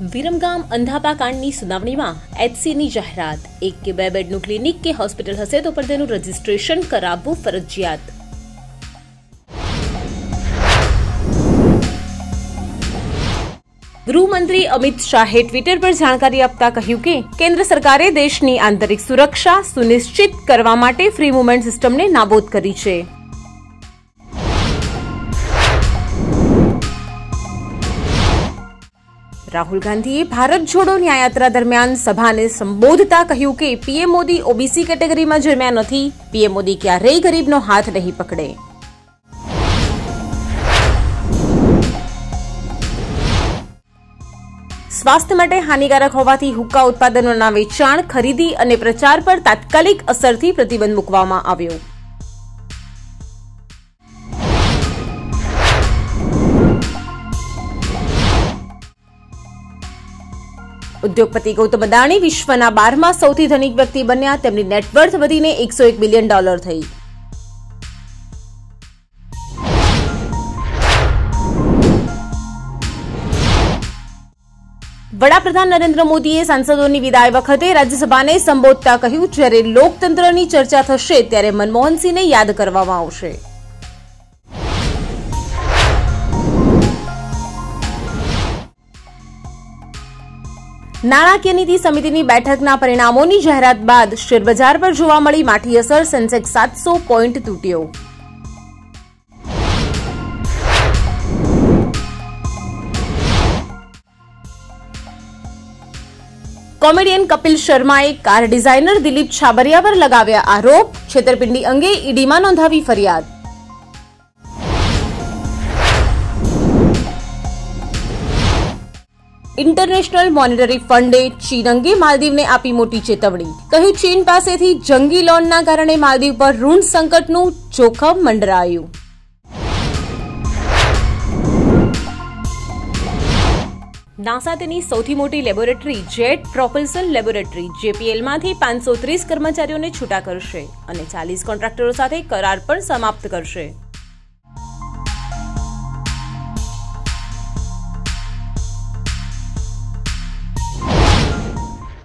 વિરમગામ અંધાપા કાંડની સુનાવણીમાં એચસીની જાહેરાત. એક કે બે બેડનું ક્લિનિક કે હોસ્પિટલ હશે તો પણ તેનું રજીસ્ટ્રેશન કરાવવું ફરજિયાત. ગૃહમંત્રી અમિત શાહે ટ્વિટર પર જાણકારી આપતા કહ્યું કે, કેન્દ્ર સરકારે દેશની આંતરિક સુરક્ષા સુનિશ્ચિત કરવા માટે ફ્રી મુવમેન્ટ સિસ્ટમને નાબૂદ કરી છે. રાહુલ ગાંધીએ ભારત જોડો ન્યાયાત્રા દરમિયાન સભાને સંબોધતા કહ્યું કે પીએમ મોદી ઓબીસી કેટેગરીમાં જન્મ્યા નથી. પીએમ મોદી ક્યારેય ગરીબનો હાથ નહીં પકડે. સ્વાસ્થ્ય માટે હાનિકારક હોવાથી હુક્કા ઉત્પાદનોના વેચાણ, ખરીદી અને પ્રચાર પર તાત્કાલિક અસરથી પ્રતિબંધ મૂકવામાં આવ્યો. ઉદ્યોગપતિ ગૌતમ અદાણી વિશ્વના બારમા સૌથી ધનિક વ્યક્તિ બન્યા. તેમની નેટવર્થ વધીને એકસો એક બિલિયન ડોલર થઈ. વડાપ્રધાન નરેન્દ્ર મોદીએ સાંસદોની વિદાય વખતે રાજ્યસભાને સંબોધતા કહ્યું, જ્યારે લોકતંત્રની ચર્ચા થશે, ત્યારે મનમોહનસિંહને યાદ કરવામાં આવશે. નાણાકીય નીતિ સમિતિની બેઠકના પરિણામોની જાહેરાત બાદ શેરબજાર પર જોવા મળી માઠી અસર સેન્સેક્સ સાતસો પોઈન્ટ તૂટ્યો. કોમેડિયન કપિલ શર્માએ કાર ડિઝાઇનર દિલીપ છાબરિયા પર લગાવ્યા આરોપ. છેતરપિંડી અંગે ઈડીમાં નોંધાવી ફરિયાદ. ઇન્ટરનેશનલ મોનેટરી ફંડે ચીન અંગે માલદીવને આપી મોટી ચેતવણી. કહ્યું, ચીન પાસેથી જંગી લોનના કારણે માલદીવ પર ઋણ સંકટનું જોખમ મંડરાયું. નાસા તેની સૌથી મોટી લેબોરેટરી જેટ પ્રોપલ્સન લેબોરેટરી, જેપીએલમાંથી પાંચસો ત્રીસ કર્મચારીઓને છૂટા કરશે અને ચાલીસ કોન્ટ્રાક્ટરો સાથે કરાર પણ સમાપ્ત કરશે.